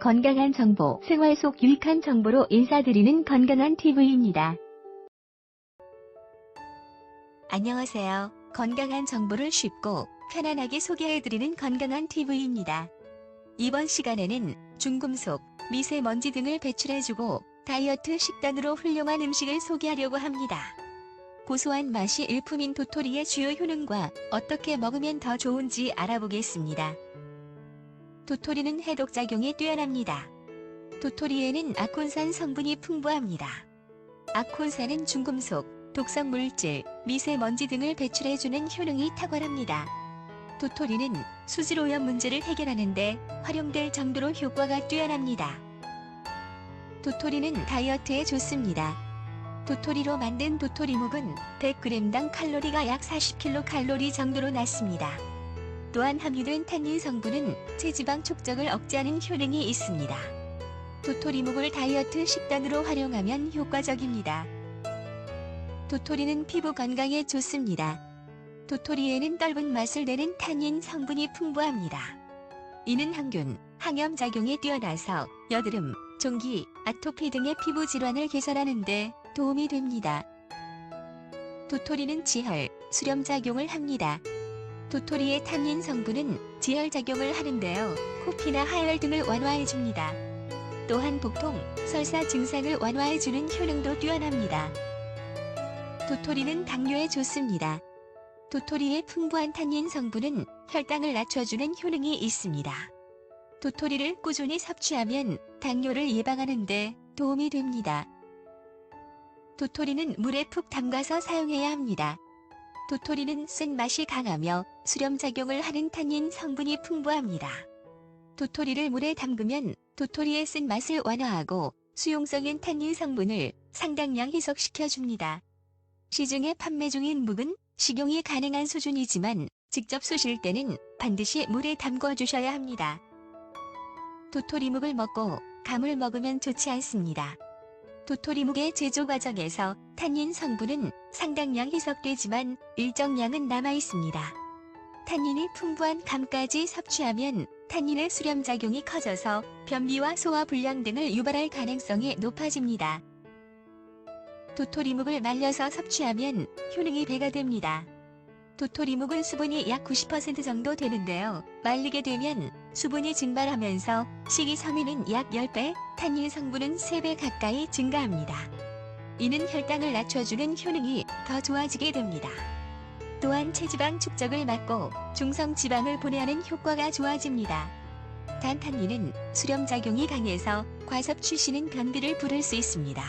건강한 정보, 생활 속 유익한 정보로 인사드리는 건강한 TV입니다. 안녕하세요. 건강한 정보를 쉽고 편안하게 소개해드리는 건강한 TV입니다. 이번 시간에는 중금속, 미세먼지 등을 배출해주고 다이어트 식단으로 훌륭한 음식을 소개하려고 합니다. 고소한 맛이 일품인 도토리의 주요 효능과 어떻게 먹으면 더 좋은지 알아보겠습니다. 도토리는 해독작용이 뛰어납니다. 도토리에는 아콘산 성분이 풍부합니다. 아콘산은 중금속, 독성 물질, 미세먼지 등을 배출해주는 효능이 탁월합니다. 도토리는 수질 오염 문제를 해결하는데 활용될 정도로 효과가 뛰어납니다. 도토리는 다이어트에 좋습니다. 도토리로 만든 도토리묵은 100g당 칼로리가 약 40kcal 정도로 낮습니다. 또한 함유된 탄닌 성분은 체지방 촉정을 억제하는 효능이 있습니다. 도토리묵을 다이어트 식단으로 활용하면 효과적입니다. 도토리는 피부 건강에 좋습니다. 도토리에는 떫은 맛을 내는 탄닌 성분이 풍부합니다. 이는 항균, 항염 작용이 뛰어나서 여드름, 종기, 아토피 등의 피부 질환을 개선하는 데 도움이 됩니다. 도토리는 지혈, 수렴 작용을 합니다. 도토리의 탄닌 성분은 지혈작용을 하는데요. 코피나 하열 등을 완화해줍니다. 또한 복통, 설사 증상을 완화해주는 효능도 뛰어납니다. 도토리는 당뇨에 좋습니다. 도토리의 풍부한 탄닌 성분은 혈당을 낮춰주는 효능이 있습니다. 도토리를 꾸준히 섭취하면 당뇨를 예방하는데 도움이 됩니다. 도토리는 물에 푹 담가서 사용해야 합니다. 도토리는 쓴 맛이 강하며 수렴작용을 하는 탄닌 성분이 풍부합니다. 도토리를 물에 담그면 도토리의 쓴 맛을 완화하고 수용성인 탄닌 성분을 상당량 희석시켜줍니다. 시중에 판매 중인 묵은 식용이 가능한 수준이지만 직접 쓰실 때는 반드시 물에 담궈 주셔야 합니다. 도토리묵을 먹고 감을 먹으면 좋지 않습니다. 도토리묵의 제조 과정에서 탄닌 성분은 상당량 희석되지만 일정량은 남아 있습니다. 탄닌이 풍부한 감까지 섭취하면 탄닌의 수렴작용이 커져서 변비와 소화 불량 등을 유발할 가능성이 높아집니다. 도토리묵을 말려서 섭취하면 효능이 배가 됩니다. 도토리묵은 수분이 약 90% 정도 되는데요. 말리게 되면 수분이 증발하면서 식이섬유는 약 10배, 탄닌 성분은 3배 가까이 증가합니다. 이는 혈당을 낮춰주는 효능이 더 좋아지게 됩니다. 또한 체지방 축적을 막고 중성 지방을 분해하는 효과가 좋아집니다. 단 탄닌은 수렴 작용이 강해서 과섭취 시는 변비를 부를 수 있습니다.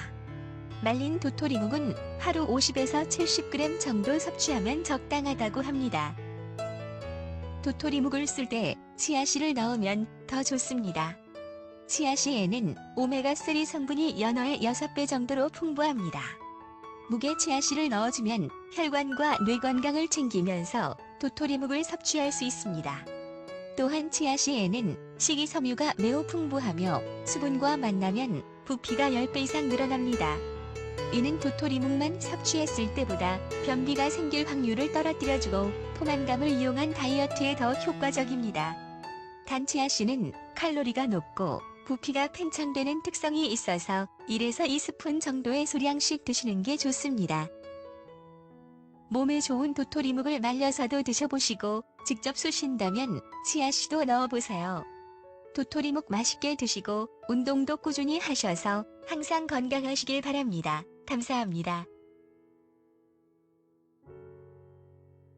말린 도토리묵은 하루 50에서 70g 정도 섭취하면 적당하다고 합니다. 도토리묵을 쓸 때 치아씨를 넣으면 더 좋습니다. 치아씨에는 오메가3 성분이 연어의 6배 정도로 풍부합니다. 묵에 치아씨를 넣어주면 혈관과 뇌 건강을 챙기면서 도토리묵을 섭취할 수 있습니다. 또한 치아씨에는 식이섬유가 매우 풍부하며 수분과 만나면 부피가 10배 이상 늘어납니다. 이는 도토리묵만 섭취했을 때보다 변비가 생길 확률을 떨어뜨려주고 포만감을 이용한 다이어트에 더 효과적입니다. 단치아씨는 칼로리가 높고 부피가 팽창되는 특성이 있어서 1에서 2스푼 정도의 소량씩 드시는 게 좋습니다. 몸에 좋은 도토리묵을 말려서도 드셔보시고 직접 쑤신다면 치아씨도 넣어보세요. 도토리묵 맛있게 드시고 운동도 꾸준히 하셔서 항상 건강하시길 바랍니다. 감사합니다.